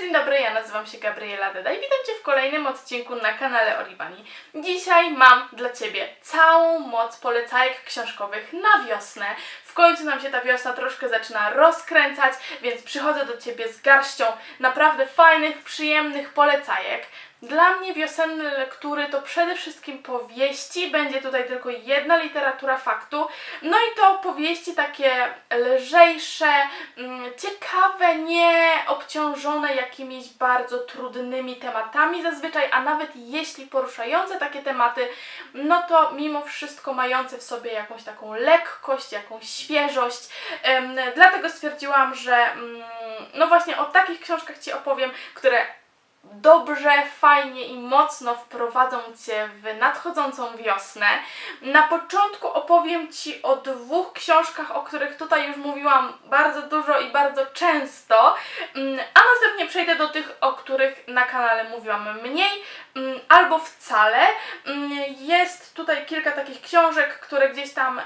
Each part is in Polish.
dzień dobry, ja nazywam się Gabriela Deda i witam Cię w kolejnym odcinku na kanale Oribani. Dzisiaj mam dla Ciebie całą moc polecajek książkowych na wiosnę. W końcu nam się ta wiosna troszkę zaczyna rozkręcać, więc przychodzę do Ciebie z garścią naprawdę fajnych, przyjemnych polecajek. Dla mnie wiosenne lektury to przede wszystkim powieści, będzie tutaj tylko jedna literatura faktu, no i to powieści takie lżejsze, mm, ciekawe, nie obciążone jakimiś bardzo trudnymi tematami zazwyczaj, a nawet jeśli poruszające takie tematy, no to mimo wszystko mające w sobie jakąś taką lekkość, jakąś świeżość. Dlatego stwierdziłam, że mm, no właśnie o takich książkach Ci opowiem, które dobrze, fajnie i mocno wprowadzą Cię w nadchodzącą wiosnę. Na początku opowiem Ci o dwóch książkach, o których tutaj już mówiłam bardzo dużo i bardzo często, mm, a następnie przejdę do tych, o których na kanale mówiłam mniej mm, albo wcale. Mm, Jest tutaj kilka takich książek, które gdzieś tam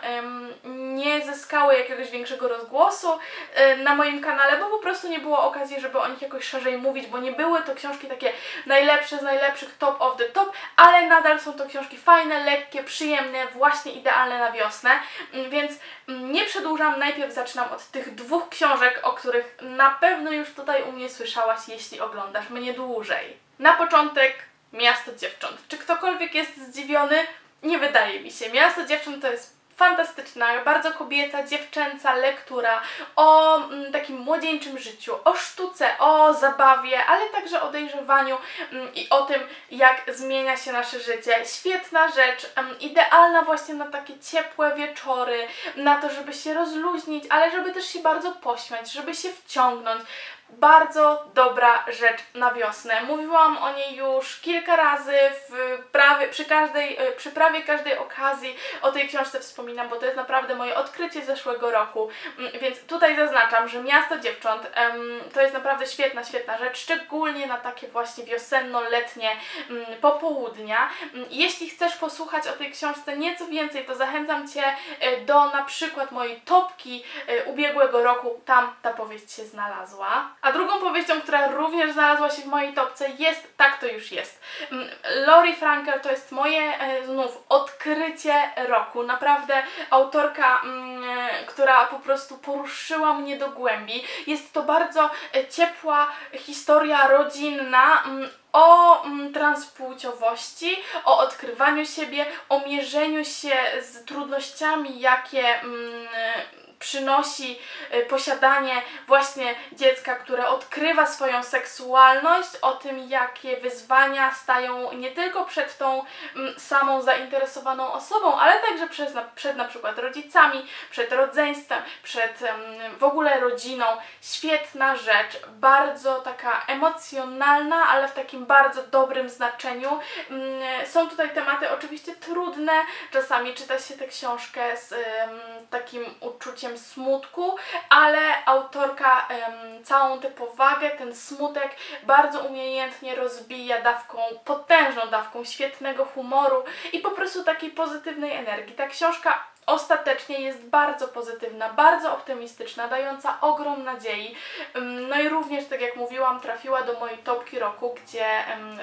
nie zyskały jakiegoś większego rozgłosu e, na moim kanale, bo po prostu nie było okazji, żeby o nich jakoś szerzej mówić, bo nie były to książki takie najlepsze z najlepszych, top of the top, ale nadal są to książki fajne, lekkie, przyjemne, właśnie idealne na wiosnę, Mm, więc mm, nie przedłużam, najpierw zaczynam od tych dwóch książek, o których na pewno już tutaj u mnie słyszałaś, jeśli oglądasz mnie dłużej. Na początek Miasto Dziewcząt. Czy ktokolwiek jest zdziwiony? Nie wydaje mi się. Miasto Dziewcząt to jest fantastyczna, bardzo kobieca, dziewczęca lektura o mm, takim młodzieńczym życiu, o sztuce, o zabawie, ale także o dojrzewaniu mm, i o tym, jak zmienia się nasze życie. Świetna rzecz, em, idealna właśnie na takie ciepłe wieczory, na to, żeby się rozluźnić, ale żeby też się bardzo pośmiać, żeby się wciągnąć. Bardzo dobra rzecz na wiosnę. Mówiłam o niej już kilka razy w prawie, przy, każdej, e, przy prawie każdej okazji o tej książce wspominam, bo to jest naprawdę moje odkrycie z zeszłego roku. Mm, Więc tutaj zaznaczam, że Miasto Dziewcząt to jest naprawdę świetna, świetna rzecz, szczególnie na takie właśnie wiosenno-letnie mm, popołudnia. Mm, Jeśli chcesz posłuchać o tej książce nieco więcej, to zachęcam Cię e, do na przykład mojej topki e, ubiegłego roku. Tam ta powieść się znalazła. A drugą powieścią, która również znalazła się w mojej topce jest Tak to już jest. Mm, Lori Frankel to jest moje e, znów odkrycie roku. Naprawdę autorka, mm, e, która po prostu poruszyła mnie do głębi. Jest to bardzo e, ciepła historia rodzinna. mm, o transpłciowości, o odkrywaniu siebie, o mierzeniu się z trudnościami, jakie przynosi y, posiadanie właśnie dziecka, które odkrywa swoją seksualność, o tym, jakie wyzwania stają nie tylko przed tą mm, samą zainteresowaną osobą, ale także przed na przykład rodzicami, przed rodzeństwem, przed em, w ogóle rodziną. Świetna rzecz, bardzo taka emocjonalna, ale w takim bardzo dobrym znaczeniu. Mm, Są tutaj tematy oczywiście trudne, czasami czyta się tę książkę z takim uczuciem smutku, ale autorka całą tę powagę, ten smutek bardzo umiejętnie rozbija dawką, potężną dawką świetnego humoru i po prostu takiej pozytywnej energii. Ta książka ostatecznie jest bardzo pozytywna, bardzo optymistyczna, dająca ogrom nadziei. No i również, tak jak mówiłam, trafiła do mojej topki roku, gdzie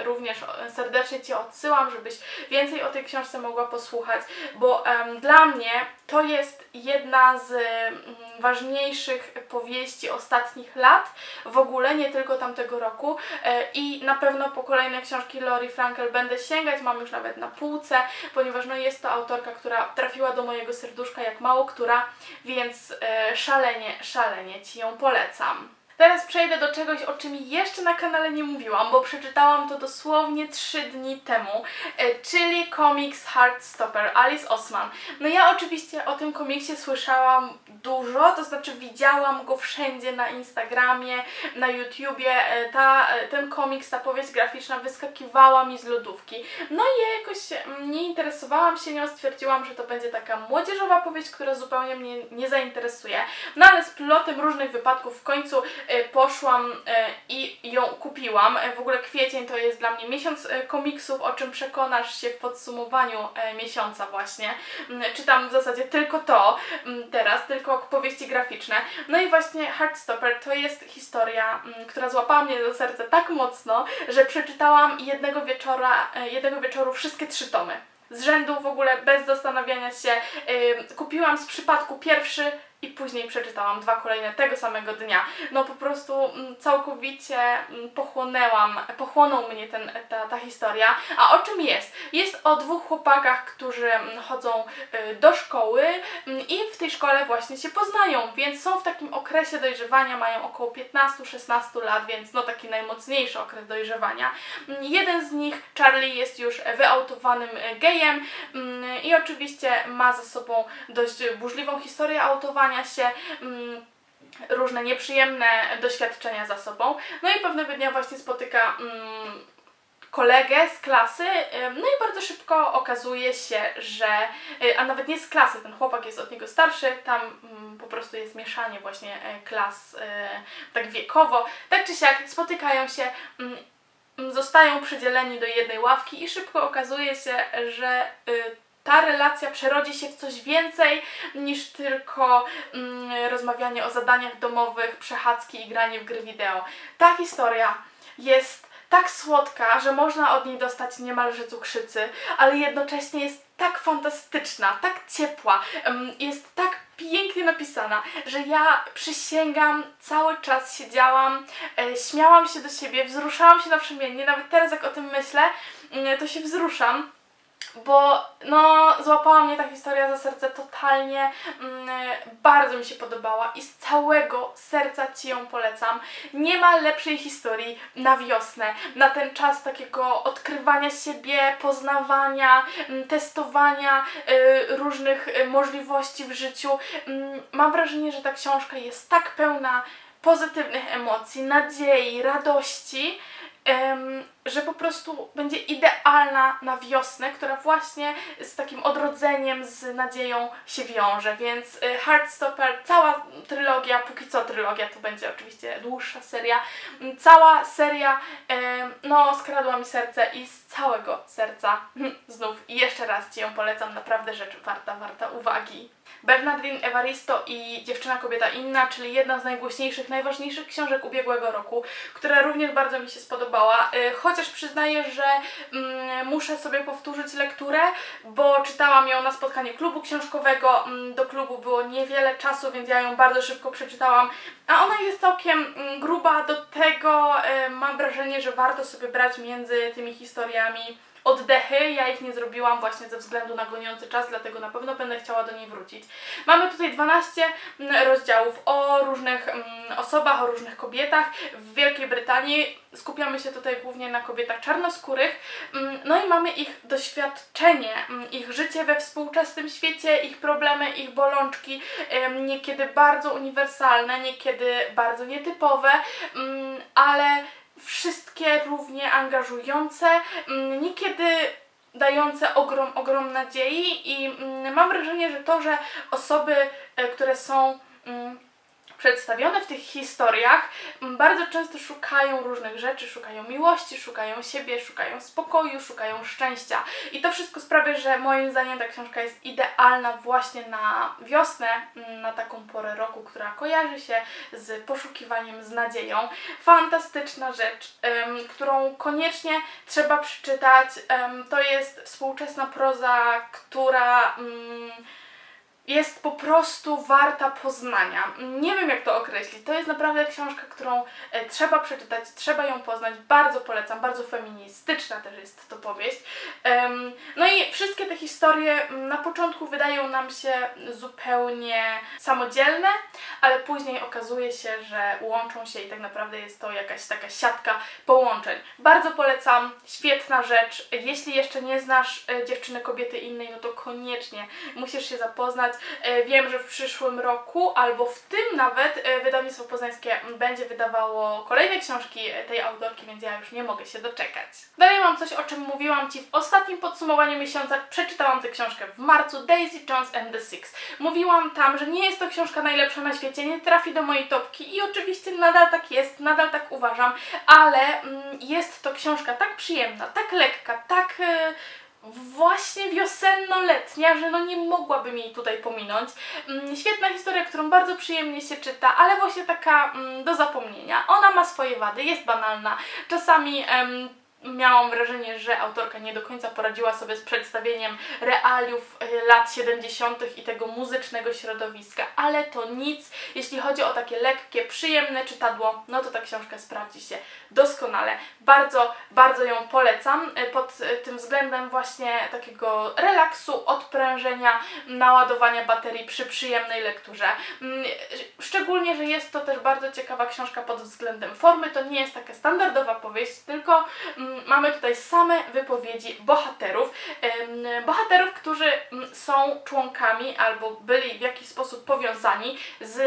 również serdecznie Cię odsyłam, żebyś więcej o tej książce mogła posłuchać, bo dla mnie to jest jedna z mm, ważniejszych powieści ostatnich lat, w ogóle nie tylko tamtego roku e, i na pewno po kolejne książki Lori Frankel będę sięgać, mam już nawet na półce, ponieważ no, jest to autorka, która trafiła do mojego serduszka jak mało która, więc e, szalenie, szalenie Ci ją polecam. Teraz przejdę do czegoś, o czym jeszcze na kanale nie mówiłam, bo przeczytałam to dosłownie 3 dni temu, e, czyli komiks Heartstopper Alice Osman. No ja oczywiście o tym komiksie słyszałam dużo, to znaczy widziałam go wszędzie na Instagramie, na YouTubie. E, Ta, e, ten komiks, ta powieść graficzna wyskakiwała mi z lodówki. No i ja jakoś mm, nie interesowałam się nią, stwierdziłam, że to będzie taka młodzieżowa powieść, która zupełnie mnie nie zainteresuje. No ale z plotem różnych wypadków w końcu poszłam e, i ją kupiłam. E, W ogóle kwiecień to jest dla mnie miesiąc e, komiksów, o czym przekonasz się w podsumowaniu e, miesiąca właśnie. Mm, Czytam w zasadzie tylko to mm, teraz, tylko powieści graficzne. No i właśnie Heartstopper to jest historia, mm, która złapała mnie do serca tak mocno, że przeczytałam jednego wieczora, e, jednego wieczoru wszystkie trzy tomy. Z rzędu w ogóle bez zastanawiania się. Kupiłam z przypadku pierwszy i później przeczytałam dwa kolejne tego samego dnia. No po prostu mm, całkowicie mm, pochłonęłam, pochłonął mnie ten, ta, ta historia. A o czym jest? Jest o dwóch chłopakach, którzy mm, chodzą y, do szkoły i w tej szkole właśnie się poznają, więc są w takim okresie dojrzewania, mają około 15-16 lat, więc no taki najmocniejszy okres dojrzewania. Jeden z nich, Charlie, jest już wyautowanym e, gejem i oczywiście ma ze sobą dość burzliwą historię autowania się. mm, Różne nieprzyjemne doświadczenia za sobą. No i pewnego dnia właśnie spotyka mm, kolegę z klasy, no i bardzo szybko okazuje się, że, y, a nawet nie z klasy, ten chłopak jest od niego starszy, tam mm, po prostu jest mieszanie właśnie e, klas y, tak wiekowo. Tak czy siak spotykają się, zostają przydzieleni do jednej ławki i szybko okazuje się, że y, ta relacja przerodzi się w coś więcej niż tylko mm, rozmawianie o zadaniach domowych, przechadzki i granie w gry wideo. Ta historia jest tak słodka, że można od niej dostać niemalże cukrzycy, ale jednocześnie jest tak fantastyczna, tak ciepła, jest tak pięknie napisana, że ja przysięgam, cały czas siedziałam, e, śmiałam się do siebie, wzruszałam się naprzemiennie, nawet teraz jak o tym myślę, mm, to się wzruszam bo no, złapała mnie ta historia za serce totalnie, mm, bardzo mi się podobała i z całego serca Ci ją polecam. Nie ma lepszej historii na wiosnę, na ten czas takiego odkrywania siebie, poznawania, mm, testowania y, różnych y, możliwości w życiu. Mm, Mam wrażenie, że ta książka jest tak pełna pozytywnych emocji, nadziei, radości, że po prostu będzie idealna na wiosnę, która właśnie z takim odrodzeniem, z nadzieją się wiąże. Więc y, Heartstopper, cała trylogia, póki co trylogia, to będzie oczywiście dłuższa seria, m, cała seria no, skradła mi serce i z całego serca znów i jeszcze raz Ci ją polecam, naprawdę rzecz warta, warta uwagi. Bernardine Evaristo i Dziewczyna Kobieta Inna, czyli jedna z najgłośniejszych, najważniejszych książek ubiegłego roku, która również bardzo mi się spodobała. Y, Chociaż przyznaję, że mm, muszę sobie powtórzyć lekturę, bo czytałam ją na spotkaniu klubu książkowego. Mm, Do klubu było niewiele czasu, więc ja ją bardzo szybko przeczytałam. A ona jest całkiem mm, gruba, do tego y, mam wrażenie, że warto sobie brać między tymi historiami oddechy. Ja ich nie zrobiłam właśnie ze względu na goniący czas, dlatego na pewno będę chciała do niej wrócić. Mamy tutaj 12 mm, rozdziałów o różnych mm, osobach, o różnych kobietach w Wielkiej Brytanii. Skupiamy się tutaj głównie na kobietach czarnoskórych. Mm, No i mamy ich doświadczenie, ich życie we współczesnym świecie, ich problemy, ich bolączki, niekiedy bardzo uniwersalne, niekiedy bardzo nietypowe, ale wszystkie równie angażujące, mm, niekiedy dające ogrom, ogrom nadziei i mm, mam wrażenie, że to, że osoby, e, które są mm, przedstawione w tych historiach, m, bardzo często szukają różnych rzeczy, szukają miłości, szukają siebie, szukają spokoju, szukają szczęścia. I to wszystko sprawia, że moim zdaniem ta książka jest idealna właśnie na wiosnę, m, na taką porę roku, która kojarzy się z poszukiwaniem, z nadzieją. Fantastyczna rzecz, em, którą koniecznie trzeba przeczytać. Em, to jest współczesna proza, która. mm, jest po prostu warta poznania. Nie wiem jak to określić. To jest naprawdę książka, którą e, trzeba przeczytać, trzeba ją poznać. Bardzo polecam, bardzo feministyczna też jest to powieść. No i wszystkie te historie na początku wydają nam się zupełnie samodzielne, ale później okazuje się, że łączą się i tak naprawdę jest to jakaś taka siatka połączeń. Bardzo polecam, świetna rzecz. Jeśli jeszcze nie znasz e, dziewczyny kobiety innej, no to koniecznie musisz się zapoznać. E, Wiem, że w przyszłym roku albo w tym nawet e, wydawnictwo poznańskie będzie wydawało kolejne książki e, tej autorki, więc ja już nie mogę się doczekać. Dalej mam coś, o czym mówiłam Ci w ostatnim podsumowaniu miesiąca. Przeczytałam tę książkę w marcu, Daisy Jones and the Six. Mówiłam tam, że nie jest to książka najlepsza na świecie, nie trafi do mojej topki i oczywiście nadal tak jest, nadal tak uważam, ale mm, jest to książka tak przyjemna, tak lekka, tak... Właśnie wiosenno-letnia, że no nie mogłabym jej tutaj pominąć. Mm, Świetna historia, którą bardzo przyjemnie się czyta, ale właśnie taka mm, do zapomnienia. Ona ma swoje wady, jest banalna. Czasami miałam wrażenie, że autorka nie do końca poradziła sobie z przedstawieniem realiów e, lat 70. i tego muzycznego środowiska, ale to nic. Jeśli chodzi o takie lekkie, przyjemne czytadło, no to ta książka sprawdzi się doskonale. Bardzo, bardzo ją polecam e, pod e, tym względem właśnie takiego relaksu, odprężenia, naładowania baterii przy przyjemnej lekturze. Mm, Szczególnie, że jest to też bardzo ciekawa książka pod względem formy. To nie jest taka standardowa powieść, tylko mm, mamy tutaj same wypowiedzi bohaterów. Bohaterów, którzy są członkami albo byli w jakiś sposób powiązani z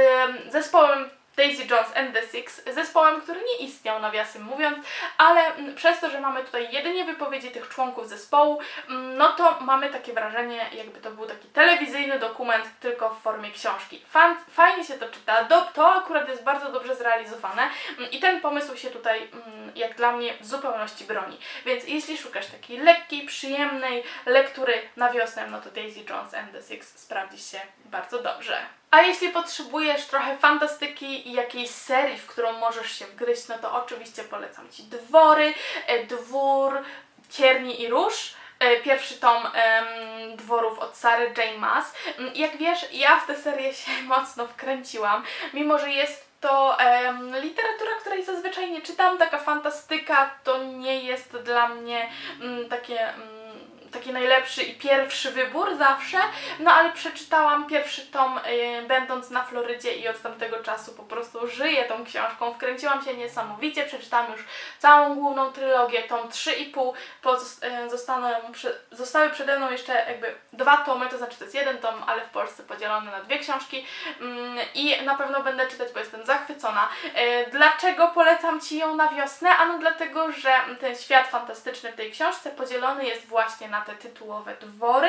zespołem Daisy Jones and the Six, zespołem, który nie istniał, nawiasem mówiąc, ale mm, przez to, że mamy tutaj jedynie wypowiedzi tych członków zespołu, mm, no to mamy takie wrażenie, jakby to był taki telewizyjny dokument, tylko w formie książki. Fan, fajnie się to czyta, do, to akurat jest bardzo dobrze zrealizowane mm, i ten pomysł się tutaj, jak dla mnie, w zupełności broni. Więc jeśli szukasz takiej lekkiej, przyjemnej lektury na wiosnę, no to Daisy Jones and the Six sprawdzi się bardzo dobrze. A jeśli potrzebujesz trochę fantastyki i jakiejś serii, w którą możesz się wgryźć, no to oczywiście polecam Ci Dwory, e, Dwór, Cierni i Róż. E, Pierwszy tom em, dworów od Sary J. Maas. Mm, Jak wiesz, ja w tę serię się mocno wkręciłam, mimo że jest to em, literatura, której zazwyczaj nie czytam, taka fantastyka to nie jest dla mnie mm, takie. Mm, taki najlepszy i pierwszy wybór zawsze, no ale przeczytałam pierwszy tom y, będąc na Florydzie i od tamtego czasu po prostu żyję tą książką, wkręciłam się niesamowicie, przeczytałam już całą główną trylogię, tom 3,5, pozos- y, zostaną, prze, zostały przede mną jeszcze jakby dwa tomy, to znaczy to jest jeden tom, ale w Polsce podzielony na dwie książki mm, i na pewno będę czytać, bo jestem zachwycona. Y, Dlaczego polecam Ci ją na wiosnę? Ano dlatego, że ten świat fantastyczny w tej książce podzielony jest właśnie na te tytułowe dwory.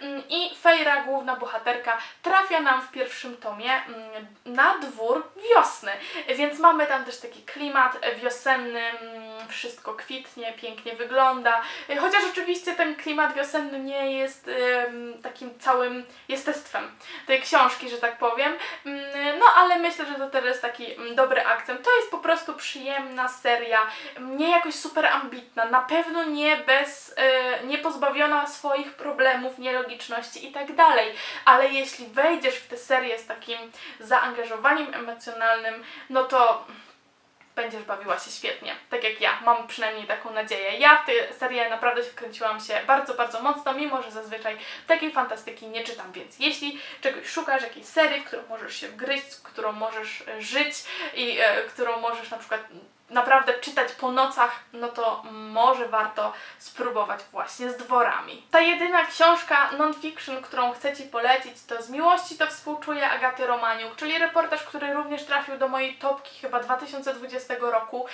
Mm, i Fejra, główna bohaterka, trafia nam w pierwszym tomie mm, na dwór wiosny, więc mamy tam też taki klimat wiosenny, wszystko kwitnie, pięknie wygląda, chociaż oczywiście ten klimat wiosenny nie jest takim całym jestestwem tej książki, że tak powiem, Mm, no ale myślę, że to jest taki mm, dobry akcent. To jest po prostu przyjemna seria, nie jakoś super ambitna, na pewno nie bez, e, nie pozbawiona swoich problemów, nielogiczności i tak dalej, ale jeśli wejdziesz w tę serię z takim zaangażowaniem emocjonalnym, no to będziesz bawiła się świetnie, tak jak ja, mam przynajmniej taką nadzieję. Ja w tę serię naprawdę się wkręciłam się bardzo, bardzo mocno, mimo że zazwyczaj takiej fantastyki nie czytam, więc jeśli czegoś szukasz, jakiejś serii, w którą możesz się wgryźć, z którą możesz żyć i e, którą możesz na przykład naprawdę czytać po nocach, no to może warto spróbować właśnie z dworami. Ta jedyna książka non-fiction, którą chcę Ci polecić, to Z miłości to współczuję Agaty Romaniuk, czyli reportaż, który również trafił do mojej topki chyba 2020 roku.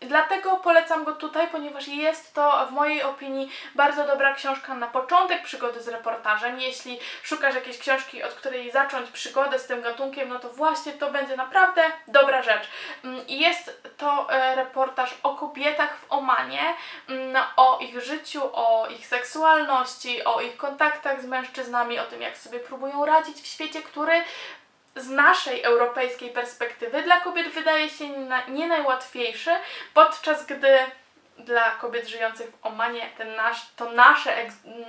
Dlatego polecam go tutaj, ponieważ jest to w mojej opinii bardzo dobra książka na początek przygody z reportażem. Jeśli szukasz jakiejś książki, od której zacząć przygodę z tym gatunkiem, no to właśnie to będzie naprawdę dobra rzecz. Mm, jest to e, reportaż o kobietach w Omanie, mm, o ich życiu, o ich seksualności, o ich kontaktach z mężczyznami, o tym, jak sobie próbują radzić w świecie, który z naszej europejskiej perspektywy dla kobiet wydaje się nie, nie najłatwiejszy, podczas gdy dla kobiet żyjących w Omanie ten nasz, to nasze,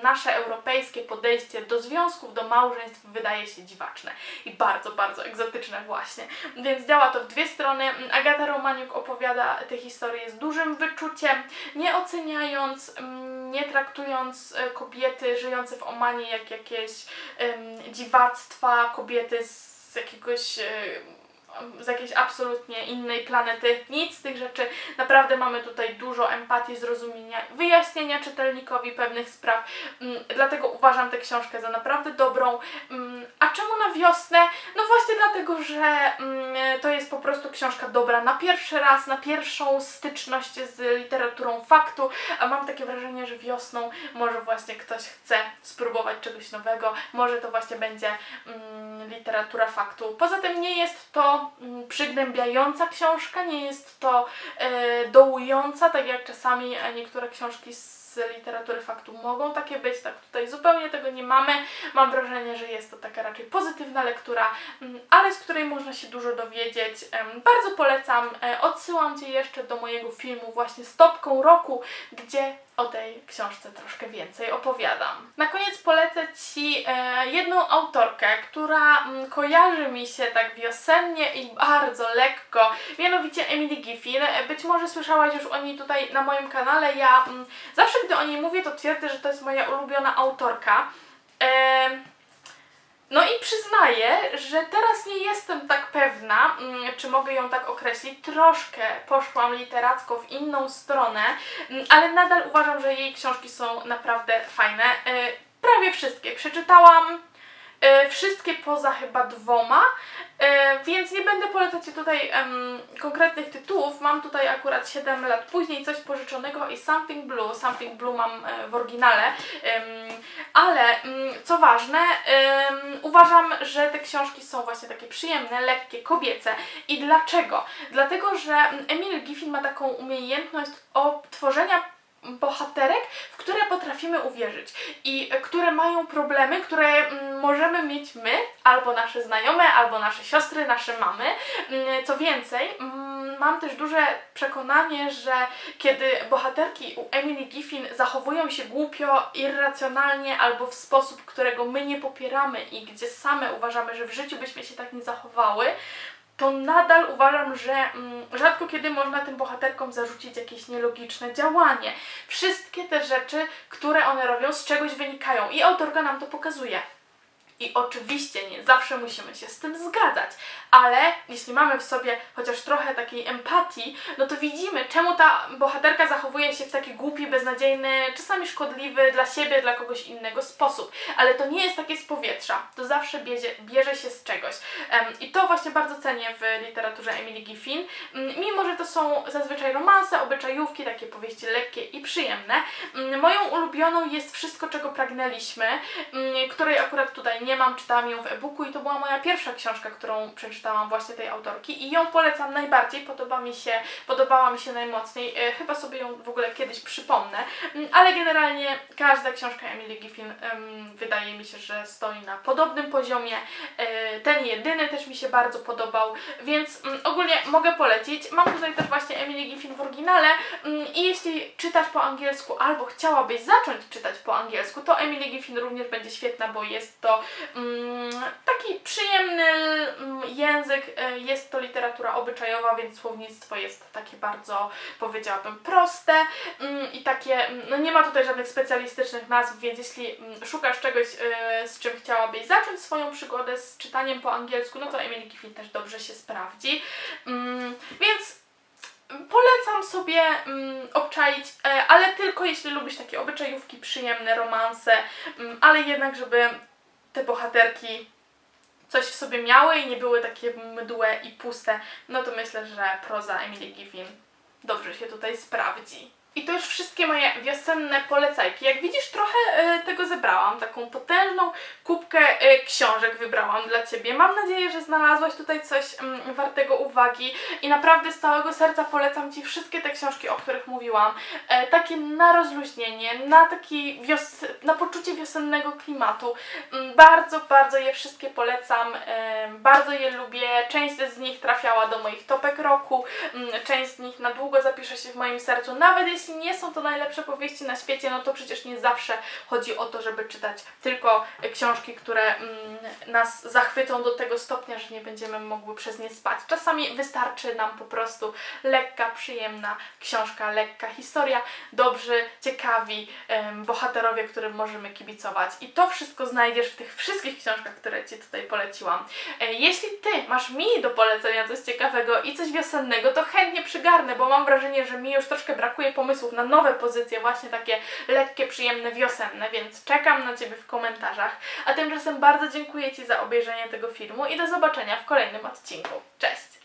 nasze europejskie podejście do związków, do małżeństw wydaje się dziwaczne i bardzo, bardzo egzotyczne właśnie. Więc działa to w dwie strony. Agata Romaniuk opowiada te historie z dużym wyczuciem, nie oceniając, mm, nie traktując e, kobiety żyjące w Omanie jak jakieś em, dziwactwa, kobiety z jakiegoś e, z jakiejś absolutnie innej planety. Nic z tych rzeczy. Naprawdę mamy tutaj dużo empatii, zrozumienia, wyjaśnienia czytelnikowi pewnych spraw. Mm, Dlatego uważam tę książkę za naprawdę dobrą. Mm, A czemu na wiosnę? No właśnie dlatego, że mm, to jest po prostu książka dobra na pierwszy raz, na pierwszą styczność z literaturą faktu, a mam takie wrażenie, że wiosną może właśnie ktoś chce spróbować czegoś nowego, może to właśnie będzie literatura faktu. Poza tym nie jest to mm, przygnębiająca książka, nie jest to e, dołująca, tak jak czasami e, niektóre książki z literatury faktu mogą takie być, tak tutaj zupełnie tego nie mamy. Mam wrażenie, że jest to taka raczej pozytywna lektura, mm, ale z której można się dużo dowiedzieć. Bardzo polecam. E, Odsyłam Cię jeszcze do mojego filmu właśnie Stopką Roku, gdzie o tej książce troszkę więcej opowiadam. Na koniec polecę Ci e, jedną autorkę, która mm, kojarzy mi się tak wiosennie i bardzo lekko, mianowicie Emily Giffin. E, Być może słyszałaś już o niej tutaj na moim kanale. Ja mm, zawsze, gdy o niej mówię, to twierdzę, że to jest moja ulubiona autorka. Em, no i przyznaję, że teraz nie jestem tak pewna, mm, czy mogę ją tak określić. Troszkę poszłam literacko w inną stronę, mm, ale nadal uważam, że jej książki są naprawdę fajne. E, Prawie wszystkie przeczytałam. E, Wszystkie poza chyba dwoma, e, więc nie będę polecać tutaj em, konkretnych tytułów. Mam tutaj akurat 7 lat później coś pożyczonego i Something Blue. Something Blue mam e, w oryginale, em, ale mm, co ważne, em, uważam, że te książki są właśnie takie przyjemne, lekkie, kobiece. I dlaczego? Dlatego, że Emily Giffin ma taką umiejętność tworzenia bohaterek, w które potrafimy uwierzyć i które mają problemy, które mm, możemy mieć my, albo nasze znajome, albo nasze siostry, nasze mamy. Mm, Co więcej, mm, mam też duże przekonanie, że kiedy bohaterki u Emily Giffin zachowują się głupio, irracjonalnie albo w sposób, którego my nie popieramy i gdzie same uważamy, że w życiu byśmy się tak nie zachowały, to nadal uważam, że mm, rzadko kiedy można tym bohaterkom zarzucić jakieś nielogiczne działanie. Wszystkie te rzeczy, które one robią, z czegoś wynikają i autorka nam to pokazuje. I oczywiście nie zawsze musimy się z tym zgadzać, ale jeśli mamy w sobie chociaż trochę takiej empatii, no to widzimy, czemu ta bohaterka zachowuje się w taki głupi, beznadziejny, czasami szkodliwy dla siebie, dla kogoś innego sposób. Ale to nie jest takie z powietrza, to zawsze bierze, bierze się z czegoś. I to właśnie bardzo cenię w literaturze Emily Giffin. Mm, Mimo, że to są zazwyczaj romanse, obyczajówki, takie powieści lekkie i przyjemne. Mm, Moją ulubioną jest Wszystko, czego pragnęliśmy, mm, której akurat tutaj nie mam, czytałam ją w e-booku i to była moja pierwsza książka, którą przeczytałam właśnie tej autorki. I ją polecam najbardziej, podoba mi się, podobała mi się najmocniej, e, chyba sobie ją w ogóle kiedyś przypomnę, Mm, ale generalnie każda książka Emily Giffin wydaje mi się, że stoi na podobnym poziomie, E, ten jedyny też mi się bardzo podobał, więc mm, ogólnie mogę polecić. Mam tutaj też właśnie Emily Giffin w oryginale. Mm, i jeśli czytasz po angielsku albo chciałabyś zacząć czytać po angielsku, to Emily Giffin również będzie świetna, bo jest to taki przyjemny mm, język, e, jest to literatura obyczajowa, więc słownictwo jest takie bardzo, powiedziałabym, proste mm, i takie, mm, no nie ma tutaj żadnych specjalistycznych nazw, więc jeśli mm, szukasz czegoś, e, z czym chciałabyś zacząć swoją przygodę z czytaniem po angielsku, no to Emily Giffin też dobrze się sprawdzi. Mm, więc polecam sobie mm, obczaić, e, ale tylko jeśli lubisz takie obyczajówki, przyjemne romanse, mm, ale jednak, żeby te bohaterki coś w sobie miały i nie były takie mdłe i puste, no to myślę, że proza Emily Giffin dobrze się tutaj sprawdzi. I to już wszystkie moje wiosenne polecajki. Jak widzisz, trochę e, tego zebrałam. Taką potężną kubkę e, książek wybrałam dla Ciebie. Mam nadzieję, że znalazłaś tutaj coś mm, wartego uwagi i naprawdę z całego serca polecam Ci wszystkie te książki, o których mówiłam. E, takie na rozluźnienie, na taki wios... na poczucie wiosennego klimatu. Mm, bardzo, bardzo je wszystkie polecam. Bardzo je lubię. Część z nich trafiała do moich topek roku. Mm, Część z nich na długo zapisze się w moim sercu, nawet jeśli jeśli nie są to najlepsze powieści na świecie, no to przecież nie zawsze chodzi o to, żeby czytać tylko e, książki, które mm, nas zachwycą do tego stopnia, że nie będziemy mogły przez nie spać. Czasami wystarczy nam po prostu lekka, przyjemna książka, lekka historia, dobrzy, ciekawi bohaterowie, którym możemy kibicować. I to wszystko znajdziesz w tych wszystkich książkach, które Ci tutaj poleciłam. E, Jeśli Ty masz mi do polecenia coś ciekawego i coś wiosennego, to chętnie przygarnę, bo mam wrażenie, że mi już troszkę brakuje pomysłów na nowe pozycje, właśnie takie lekkie, przyjemne, wiosenne, więc czekam na Ciebie w komentarzach. A tymczasem bardzo dziękuję Ci za obejrzenie tego filmu i do zobaczenia w kolejnym odcinku. Cześć!